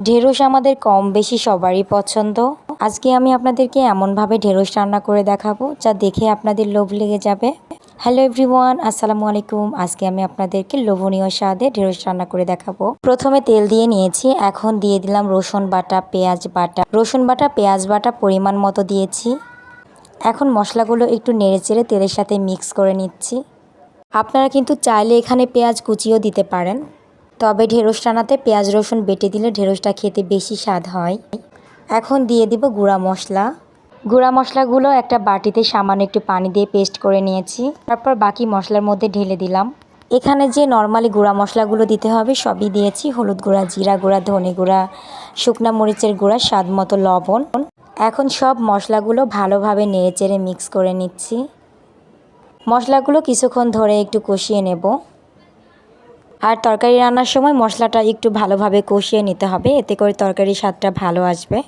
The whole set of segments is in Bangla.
ঢেঁড়স আমাদের কম বেশি সবারই পছন্দ। আজকে আমি আপনাদেরকে এমনভাবে ঢেঁড়স রান্না করে দেখাবো, যা দেখে আপনাদের লোভ লেগে যাবে। হ্যালো এভরিওয়ান, আসসালামু আলাইকুম। আজকে আমি আপনাদেরকে লোভনীয় স্বাদে ঢেঁড়স রান্না করে দেখাবো। প্রথমে তেল দিয়ে নিয়েছি, এখন দিয়ে দিলাম রসুন বাটা, পেঁয়াজ বাটা। রসুন বাটা, পেঁয়াজ বাটা পরিমাণ মতো দিয়েছি। এখন মশলাগুলো একটু নেড়েচেড়ে তেলের সাথে মিক্স করে নিচ্ছি। আপনারা কিন্তু চাইলে এখানে পেঁয়াজ কুচিও দিতে পারেন। তবে ঢেঁড়স রান্নাতে পেঁয়াজ, রসুন বেটে দিলে ঢেঁড়সটা খেতে বেশি স্বাদ হয়। এখন দিয়ে দিব গুঁড়া মশলা। গুঁড়া মশলাগুলো একটা বাটিতে সামান্য একটু পানি দিয়ে পেস্ট করে নিয়েছি। তারপর বাকি মশলার মধ্যে ঢেলে দিলাম। এখানে যে নর্মালি গুঁড়া মশলাগুলো দিতে হবে সবই দিয়েছি। হলুদ গুঁড়া, জিরা গুঁড়া, ধনে গুঁড়া, শুকনা মরিচের গুঁড়া, স্বাদ মতো লবণ। এখন সব মশলাগুলো ভালোভাবে নেড়েচেড়ে মিক্স করে নিচ্ছি। মশলাগুলো কিছুক্ষণ ধরে একটু কষিয়ে নেব। আর তরকারি রান্নার সময় মশলাটা একটু ভালোভাবে কষিয়ে নিতে হবে, এতে করে তরকারির স্বাদটা ভালো আসবে।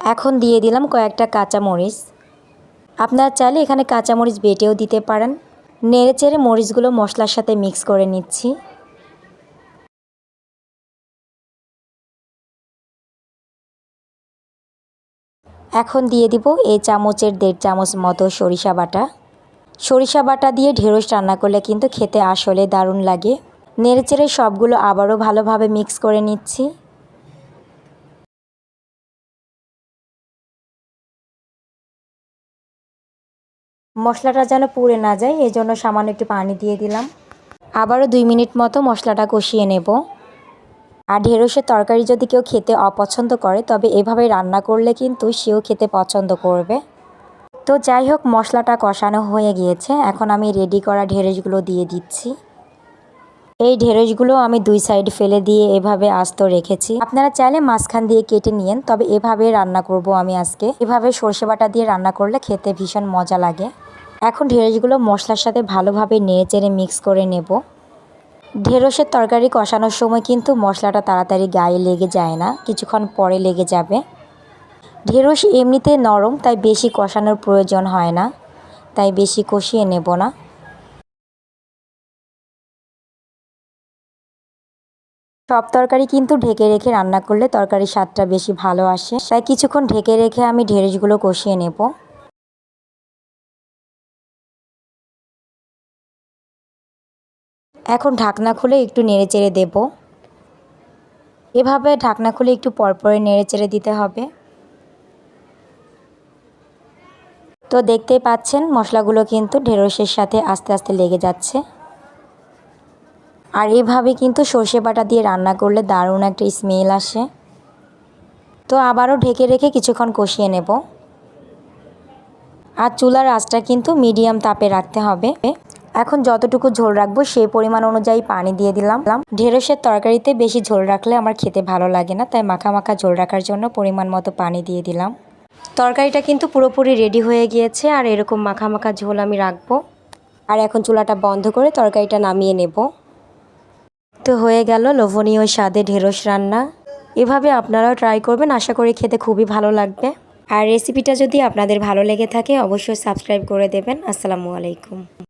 এখন দিয়ে দিলাম কয়েকটা কাঁচামরিচ। আপনারা চাইলে এখানে কাঁচামরিচ বেটেও দিতে পারেন। নেড়ে চেড়ে মরিচগুলো মশলার সাথে মিক্স করে নিচ্ছি। এখন দিয়ে দিব এই চামচের দেড় চামচ মতো সরিষা বাটা। সরিষা বাটা দিয়ে ঢেঁড়স রান্না করলে কিন্তু খেতে আসলে দারুণ লাগে। নেড়েচেড়ে সবগুলো আবারও ভালোভাবে মিক্স করে নিচ্ছি। মশলাটা যেন পুড়ে না যায় এই জন্য সামান্য একটু পানি দিয়ে দিলাম। আবারও দুই মিনিট মতো মশলাটা কষিয়ে নেব। আর ঢেঁড়সের তরকারি যদি কেউ খেতে অপছন্দ করে, তবে এভাবে রান্না করলে কিন্তু সেও খেতে পছন্দ করবে। তো যাই হোক, মশলাটা কষানো হয়ে গিয়েছে। এখন আমি রেডি করা ঢেঁড়সগুলো দিয়ে দিচ্ছি। এই ঢেঁড়সগুলো আমি দুই সাইড ফেলে দিয়ে এভাবে আস্ত রেখেছি। আপনারা চাইলে মাঝখান দিয়ে কেটে নিয়েন, তবে এভাবে রান্না করব আমি আজকে। এভাবে সর্ষে বাটা দিয়ে রান্না করলে খেতে ভীষণ মজা লাগে। এখন ঢেঁড়সগুলো মশলার সাথে ভালোভাবে নেড়ে চেড়ে মিক্স করে নেব। ঢেঁড়সের তরকারি কষানোর সময় কিন্তু মশলাটা তাড়াতাড়ি গায়ে লেগে যায় না, কিছুক্ষণ পরে লেগে যাবে। ঢেঁড়স এমনিতে নরম, তাই বেশি কষানোর প্রয়োজন হয় না। তাই বেশি কষিয়ে নেব না। সব তরকারি কিন্তু ঢেকে রেখে রান্না করলে তরকারির স্বাদটা বেশি ভালো আসে। তাই কিছুক্ষণ ঢেকে রেখে আমি ঢেঁড়সগুলো কষিয়ে নেব। এখন ঢাকনা খুলে একটু নেড়ে চেড়ে দেব। এভাবে ঢাকনা খুলে একটু পরপরে নেড়ে চেড়ে দিতে হবে। তো দেখতেই পাচ্ছেন, মশলাগুলো কিন্তু ঢেঁড়সের সাথে আস্তে আস্তে লেগে যাচ্ছে। আর এভাবে কিন্তু সর্ষে বাটা দিয়ে রান্না করলে দারুণ একটা স্মেল আসে। তো আবারও ঢেকে রেখে কিছুক্ষণ কষিয়ে নেব। আর চুলার আঁচটা কিন্তু মিডিয়াম তাপে রাখতে হবে। এখন যতটুকু ঝোল রাখব সেই পরিমাণ অনুযায়ী পানি দিয়ে দিলাম। ঢেঁড়সের তরকারিতে বেশি ঝোল রাখলে আমার খেতে ভালো লাগে না, তাই মাখা মাখা ঝোল রাখার জন্য পরিমাণ মতো পানি দিয়ে দিলাম। তরকারিটা কিন্তু পুরোপুরি রেডি হয়ে গিয়েছে, আর এরকম মাখা মাখা ঝোল আমি রাখব। আর এখন চুলাটা বন্ধ করে তরকারিটা নামিয়ে নেব। তো হয়ে গেল লোভনীয় স্বাদে ঢেঁড়স রান্না। এভাবে আপনারাও ট্রাই করবেন, আশা করি খেতে খুবই ভালো লাগবে। আর রেসিপিটা যদি আপনাদের ভালো লেগে থাকে, অবশ্যই সাবস্ক্রাইব করে দেবেন। আসসালামু আলাইকুম।